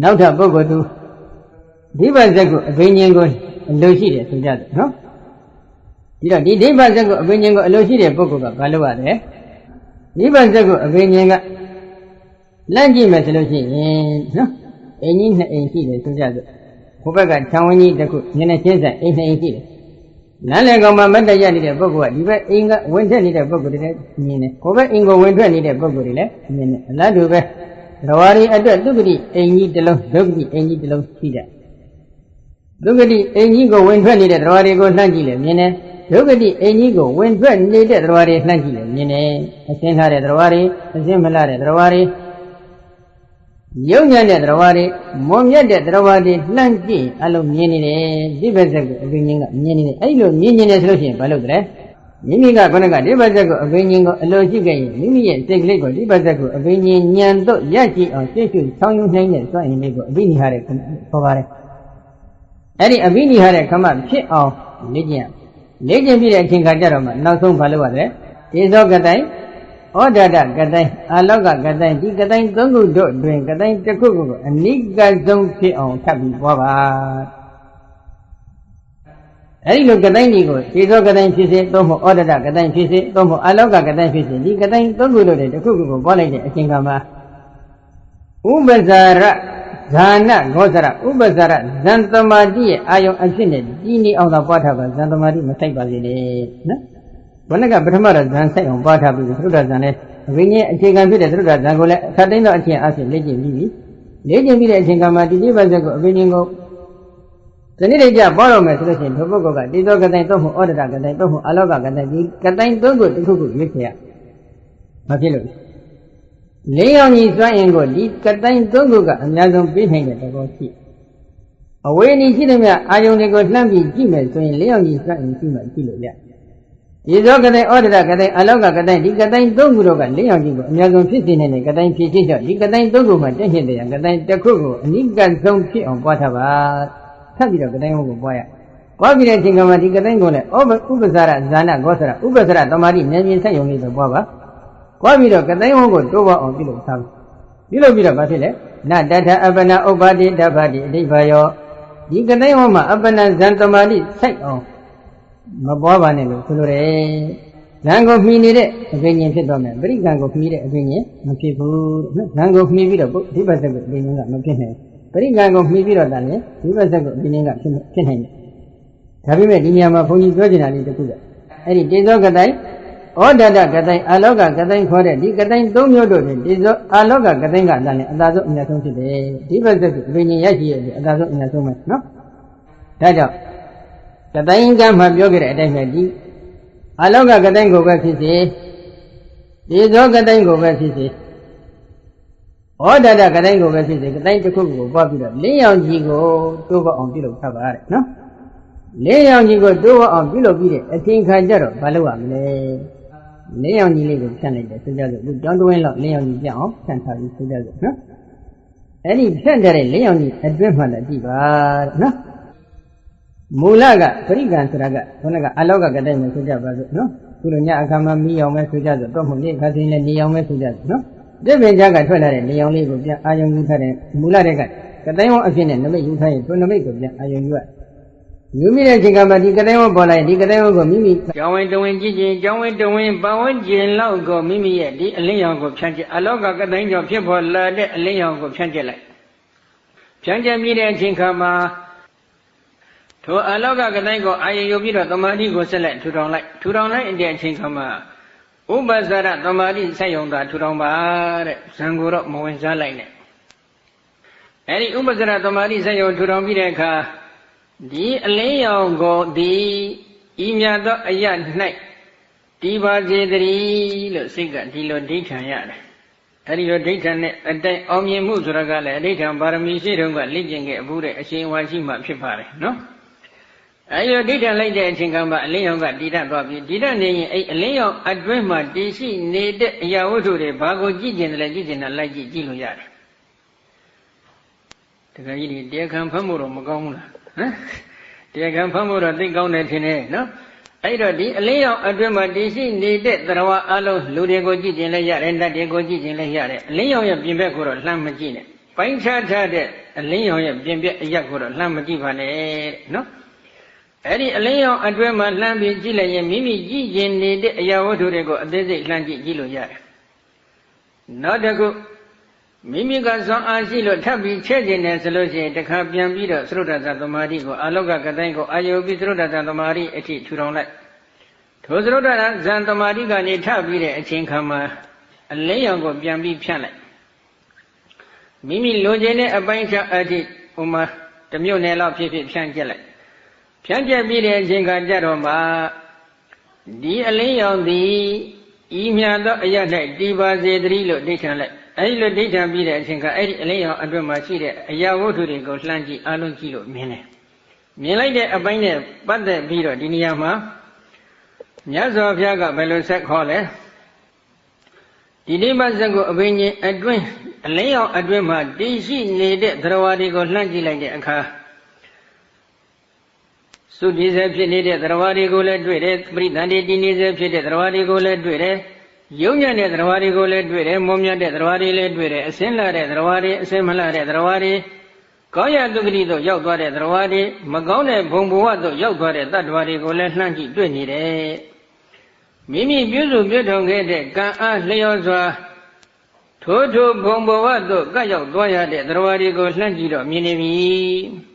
နောက်ထပ်ပုဂ္ဂိုလ်သူဒီဘဇက်ကိုအဘိညာဉ်ကိုအလိုရှိတယ်ဆိုကြတယ်နော်ဒီတော့ဒီဒိဗ္ဗဇက်ကိုအဘိညာဉ်ကိုအလိုရှိတဲ့ပုဂ္ဂိုလ်ကဘာလုပ်ရလဲဒီဘဇက်ကိုအဘိညာဉ်ကလန့်ကြည့်မယ်ဆိုလို့ရှိရင်နော်အိမ်ကြီးနှစ်အိမ်ရှိတယ်ဆိုကြတယ်ဟိုဘက်ကခြံဝင်းကြီးတစ်ခုနည်းနည်းချင်းဆိုင်အိမ်နှစ်အိမ်ရှိတယ်လမ်းလေကောင်မှာမတ်တရနေတဲ့ပုဂ္ဂိုလ်ကဒီဘက်အိမ်ကဝင်ထွက်နေတဲ့ပုဂ္ဂိုလ်တွေလည်းမြင်တယ်ဟိုဘက်အိမ်ကိုဝင်ထွက်နေတဲ့ပုဂ္ဂိုလ်တွေလည်းမြင်တယ်အလားတူပဲ သရဝရီအတွက်သူဂတိအိမ်ကြီးတစ်လုံးဒုက္ခတိအိမ်ကြီးတစ်လုံးရှိတယ်ဒုက္ခတိအိမ်ကြီးကိုဝင်ထွက်နေတဲ့သရဝရီကိုလှမ်းကြည့်လေမြင်တယ်ဒုက္ခတိအိမ်ကြီးကိုဝင်ထွက်နေတဲ့သရဝရီလှမ်းကြည့်လေမြင်တယ်အစင်းထားတဲ့သရဝရီအစင်းမလာတဲ့သရဝရီယုံညံ့တဲ့သရဝရီမွန်မြတ်တဲ့သရဝရီလှမ်းကြည့်အလုံးမြင်နေတယ်ဒီဘက်ဆက်ကိုအဘိညာဉ်ကမြင်နေတယ်အဲ့လိုမြင်နေတယ်ဆိုလို့ရှိရင်ဘာလုပ်ကြလဲ မိမိကခொနကဒီဘက်ဆက်ကိုအဘိညာဉ်ကိုအလိုရှိခဲ့ရင်မိမိရဲ့စိတ်ကလေးကိုဒီဘက်ဆက်ကိုအဘိညာဉ်ညံတော့ရရှိအောင်ရှေ့ရှုဆောင်းယူနိုင်တဲ့စွမ်းအင်လေးကိုအဘိနိဟာတဲ့ခေါ်ပါတယ်အဲ့ဒီအဘိနိဟာတဲ့ခမဖြစ်အောင်လေ့ကျင့်လေ့ကျင့်ပြီးတဲ့အချိန်ခါကျတော့မှနောက်ဆုံးဘာလုပ်ရလဲဒီသောကတိုင်ဩဒဒကတိုင်အာလောကကတိုင်ဒီကတိုင်သုံးခုတို့တွင်ကတိုင်တစ်ခုခုကိုအနိကဆုံးဖြစ်အောင်ထပ်ပြီးပွားပါ အဲဒီလိုကတိုင်ကြီးကိုဒီသောကတိုင်ဖြစ်စေသို့မဟုတ်ဩဒဒကတိုင်ဖြစ်စေသို့မဟုတ်အာလောကကတိုင်ဖြစ်စေဒီကတိုင်သုံးခုတို့တွင်တစ်ခုခုကိုပွားလိုက်တဲ့အချိန်ခါမှာဥပ္ပဇာရဇာနဂောဇရဥပ္ပဇာရဇန်သမာတိရဲ့အာယုံအဖြစ်နဲ့ဒီနေအောင်သာပွားထားပါဇန်သမာတိမဆိုင်ပါစေနဲ့နော်ဘုန်းကပထမတော့ဇန်ဆိုင်အောင်ပွားထားပြီးသုဒ္ဓဇန်နဲ့အဘိညာဉ်အခြေခံဖြစ်တဲ့သုဒ္ဓဇန်ကိုလည်းအခတ်တိုင်းသောအချင်းအဖြစ်လေ့ကျင့်ပြီးပြီလေ့ကျင့်ပြီးတဲ့အချိန်ကမှဒီတိပတ်ဆက်ကိုအဘိညာဉ်ကို ဒီနေ့တည်းကြပေါ်တော့မယ်ဆိုလို့ရှိရင်ဘုပုဂ္ဂိုလ်ကတိသောကတိုင်တော့မှုဩဒတကတိုင်တော့မှုအလောကကတိုင်ဒီကတိုင်သုံးခုတစ်ခုခုရွေးချယ်ရမဖြစ်လို့လေးယောက်ကြီးစွန့်ရင်ကိုဒီကတိုင်သုံးခုကအများဆုံးပြီးနိုင်တဲ့သဘောရှိအဝေးနီရှိတဲ့မြအာယုန်တွေကိုလှမ်းပြီးကြည့်မယ်ဆိုရင်လေးယောက်ကြီးစွန့်ရင်ရှိမှကြည့်လို့ရဒီသောကတိုင်ဩဒတကတိုင်အလောကကတိုင်ဒီကတိုင်သုံးခုတော့ကလေးယောက်ကြီးကိုအများဆုံးဖြစ်စေနိုင်တဲ့ကတိုင်ဖြစ်ဖြစ်တော့ဒီကတိုင်သုံးခုမှာတက်ဖြစ်တဲ့ကတိုင်တစ်ခုကိုအနိကဆုံးဖြစ်အောင်ပွားထားပါထ ပ်ပြီးတော့ကတိုင်ဟုတ်ကိုပွားရပွားပြီးတဲ့အချိန်ကမှဒီကတိုင်ကိုလည်းဩဥပ္ပဇာရဇာနာဂောဆရဥပ္ပဇာရတမာတိဉာဏ်မြင်ဆက်ယုံလေးပဲပွားပါပွားပြီးတော့ကတိုင်ဟုတ်ကိုတိုးပေါအောင်ပြုလုပ်ထားပြုလုပ်ပြီးတော့ဘာဖြစ်လဲနတထအပ္ပနာဥပ္ပါတိတပ္ပတိအဋိဘာယောဒီကတိုင်ဟုတ်မှာအပ္ပနာဇန်တမာတိစိုက်အောင်မပွားပါနဲ့လို့ဆိုလိုတယ်။ဇံကိုမှီနေတဲ့အပင်ရှင်ဖြစ်တော့မယ်။ပရိကံကိုမှီတဲ့အပင်ရှင်မဖြစ်ဘူးနော်။ဇံကိုမှီပြီးတော့ဒီပတ်သက်ကိုအပင်ရှင်ကမဖြစ်နိုင်ဘူး။ ပရိကံကိုမှီပြီးတော့တန်လေဒီပတ်သက်ကိုအပင်ရှင်ကဖြစ်ဖြစ်နိုင်တယ်။ဒါပေမဲ့ဒီနေရာမှာဘုန်းကြီးပြောချင်တာလေးတစ်ခုကအဲ့ဒီတေဇောကတိုင်ဩဒဒကတိုင်အာလောကကတိုင်ခေါ်တဲ့ဒီကတိုင်၃မျိုးတို့ဖြင့်တေဇောအာလောကကတိုင်ကတန်လေအသာဆုံးအများဆုံးဖြစ်တယ်။ဒီပတ်သက်ကိုအပင်ရှင်ရရှိရတဲ့အသာဆုံးအများဆုံးပဲနော်။ဒါကြောင့်ကတိုင်းကမှပြောခဲ့တဲ့အတိုင်းပဲဒီအလောကကတိုင်းကိုပဲဖြစ်စေဒီသောကတိုင်းကိုပဲဖြစ်စေ ဩဒဒကတိုင်းကိုပဲဖြစ်စေကတိုင်းတစ်ခုကိုပွားပြီးတော့လင်းရောင်ကြီးကိုတိုးပေါအောင်ပြုလုပ်ထားပါတဲ့နော်လင်းရောင်ကြီးကိုတိုးပေါအောင်ပြုလုပ်ပြီးတဲ့အချိန်ခါကျတော့မလုပ်ရမလဲလင်းရောင်ကြီးလေးကိုဖြန့်လိုက်တယ်ဆိုကြစို့အခုကြောင်းတွင်းလောက်လင်းရောင်ကြီးပြအောင်ဖြန့်ထားပြီးဆိုကြစို့နော်အဲ့ဒီဖြန့်ကြတဲ့လင်းရောင်ကြီးအတွင်းမှလည်းကြည့်ပါတဲ့နော်မူလကပရိကံဆိုတာကခုနကအလောကကတဲ့မယ်ဆိုကြပါစို့နော်ခုလိုညအခါမှာမီးအောင်မဲဆိုကြစို့တော့မဟုတ်လေခါစင်းလည်းနေအောင်မဲဆိုကြစို့နော် ဒီပင်ကြကထွက်လာတဲ့နေအောင်လေးကိုပြန်အာယုံယူထားတဲ့မူလတဲ့ကကတိုင်းဝအဖြစ်နဲ့နမိတ်ယူထားရင်သူနမိတ်ကိုပြန်အာယုံယူရယူမိတဲ့အချိန်ကမှဒီကတိုင်းဝပေါ်လာရင်ဒီကတိုင်းဝကိုမိမိကျောင်းဝင်တဝင်ကြည့်ချင်းကျောင်းဝင်တဝင်ပဝန်းကျင်လောက်ကိုမိမိရဲ့ဒီအလင်းရောင်ကိုဖြန့်ကျက်အလောကကတိုင်းကြောင့်ဖြစ်ပေါ်လာတဲ့အလင်းရောင်ကိုဖြန့်ကျက်လိုက်ဖြန့်ကျက်မိတဲ့အချိန်ခါမှာထိုအလောကကတိုင်းကိုအာယုံယူပြီးတော့တမာတိကိုဆက်လက်ထူထောင်လိုက်ထူထောင်လိုက်တဲ့အချိန်ခါမှာ ဥပ္ပဇ္ဇရတမာတိဆက်ယုံတာထူထောင်ပါတဲ့ဇံကိုတော့မဝင်စားလိုက်နဲ့အဲဒီဥပ္ပဇ္ဇရတမာတိဆက်ယုံထူထောင်ပြီးတဲ့အခါဒီအလင်းရောင်ကိုဒီဤမြတ်သောအရ၌ဒီပါစေတည်းလို့စိတ်ကဒီလိုဒိဋ္ဌံရတယ်အဲဒီလိုဒိဋ္ဌံနဲ့အတိုင်အောင်မြင်မှုဆိုတာကလည်းအဒိဋ္ဌံပါရမီရှိတုန်းကလေ့ကျင့်ခဲ့ဘူးတဲ့အရှင်ဝါရှိမှဖြစ်ပါတယ်နော် အဲဒီဒိဋ္ဌံလိုက်တဲ့အချိန်ကမှအလင်းရောင်ကတည်တတ်သွားပြီတည်တတ်နေရင်အဲ့အလင်းရောင်အတွင်းမှာတည်ရှိနေတဲ့အရာဝတ္ထုတွေဘာကိုကြည့်ကျင်တယ်လဲကြည့်ကျင်တာလိုက်ကြည့်ကြည့်လို့ရတယ်တခါကြီးဒီတရားခံဖတ်မှုတော့မကောင်းဘူးလားဟမ်တရားခံဖတ်မှုတော့သိကောင်းတယ်ထင်တယ်နော်အဲ့တော့ဒီအလင်းရောင်အတွင်းမှာတည်ရှိနေတဲ့သရဝအလုံးလူတွေကိုကြည့်ကျင်လဲရတယ်နတ်တွေကိုကြည့်ကျင်လဲရတယ်အလင်းရောင်ရဲ့ပြင်ဘက်ကိုတော့လှမ်းမကြည့်နဲ့ပိုင်းခြားထားတဲ့အလင်းရောင်ရဲ့ပြင်ပြက်အရက်ကိုတော့လှမ်းမကြည့်ပါနဲ့တဲ့နော် အဲ့ဒီအလင်းရောင်အတွဲမှာလှမ်းပြီးကြည့်လိုက်ရင်မိမိကြည့်ကျင်နေတဲ့အရာဝတ္ထုတွေကိုအသေးစိတ်လှမ်းကြည့်ကြည့်လို့ရတယ်နောက်တစ်ခုမိမိကဇွန်အားရှိလို့ထပ်ပြီးချဲ့ကျင်တယ်ဆိုလို့ရှိရင်တခါပြန်ပြီးတော့သရုဒ္ဒသသမာဓိကိုအာလောကကတိုင်းကိုအာယုပြီးသရုဒ္ဒသသမာဓိအထိထူထောင်လိုက်ထိုသရုဒ္ဒဇန်သမာဓိကနေထပြီးတဲ့အချိန်ခါမှာအလင်းရောင်ကိုပြန်ပြီးဖြန့်လိုက်မိမိလိုချင်တဲ့အပိုင်းခြားအထိဥမာတမျိုးနယ်လောက်ဖြစ်ဖြစ်ဖြန့်ကျက်လိုက် ဖြန့်ကျက်ပြီးတဲ့အချိန်ခါကျတော့မှဒီအလင်းရောင်သည်ဤမြတ်သောအရ၌တည်ပါစေတည်းလို့ဒိဋ္ဌံလိုက်အဲဒီလိုဒိဋ္ဌံပြီးတဲ့အချိန်ခါအဲ့ဒီအလင်းရောင်အတွင်းမှာရှိတဲ့အရာဝတ္ထုတွေကိုလှမ်းကြည့်အလုံးကြည့်လို့မြင်တယ်မြင်လိုက်တဲ့အပိုင်းနဲ့ပတ်သက်ပြီးတော့ဒီနေရာမှာမြတ်စွာဘုရားကဘယ်လိုဆက်ခေါ်လဲဒီနိဗ္ဗာန်ဇက်ကိုအဘိညာဉ်အတွင်းအလင်းရောင်အတွင်းမှာတည်ရှိနေတဲ့သရဝါတွေကိုလှမ်းကြည့်လိုက်တဲ့အခါ သုတိစေဖြစ်နေတဲ့သရဝါတွေကိုလည်းတွေ့တယ်ပရိသန္တိတည်နေစေဖြစ်တဲ့သရဝါတွေကိုလည်းတွေ့တယ်ယုံညံ့တဲ့သရဝါတွေကိုလည်းတွေ့တယ်မုံမြတ်တဲ့သရဝါတွေလည်းတွေ့တယ်အစင်းလာတဲ့သရဝါတွေအစင်းမလာတဲ့သရဝါတွေကောင်းရတုဂတိတို့ရောက်သွားတဲ့သရဝါတွေမကောင်းတဲ့ဘုံဘဝတို့ရောက်သွားတဲ့တတ္တဝါတွေကိုလည်းလှမ်းကြည့်တွေ့နေတယ်မိမိပြုစုပြုထုံခဲ့တဲ့ကံအားလျော်စွာထိုးထိုးဘုံဘဝသို့ကပ်ရောက်သွားရတဲ့သရဝါတွေကိုလှမ်းကြည့်တော့မြင်နေပြီ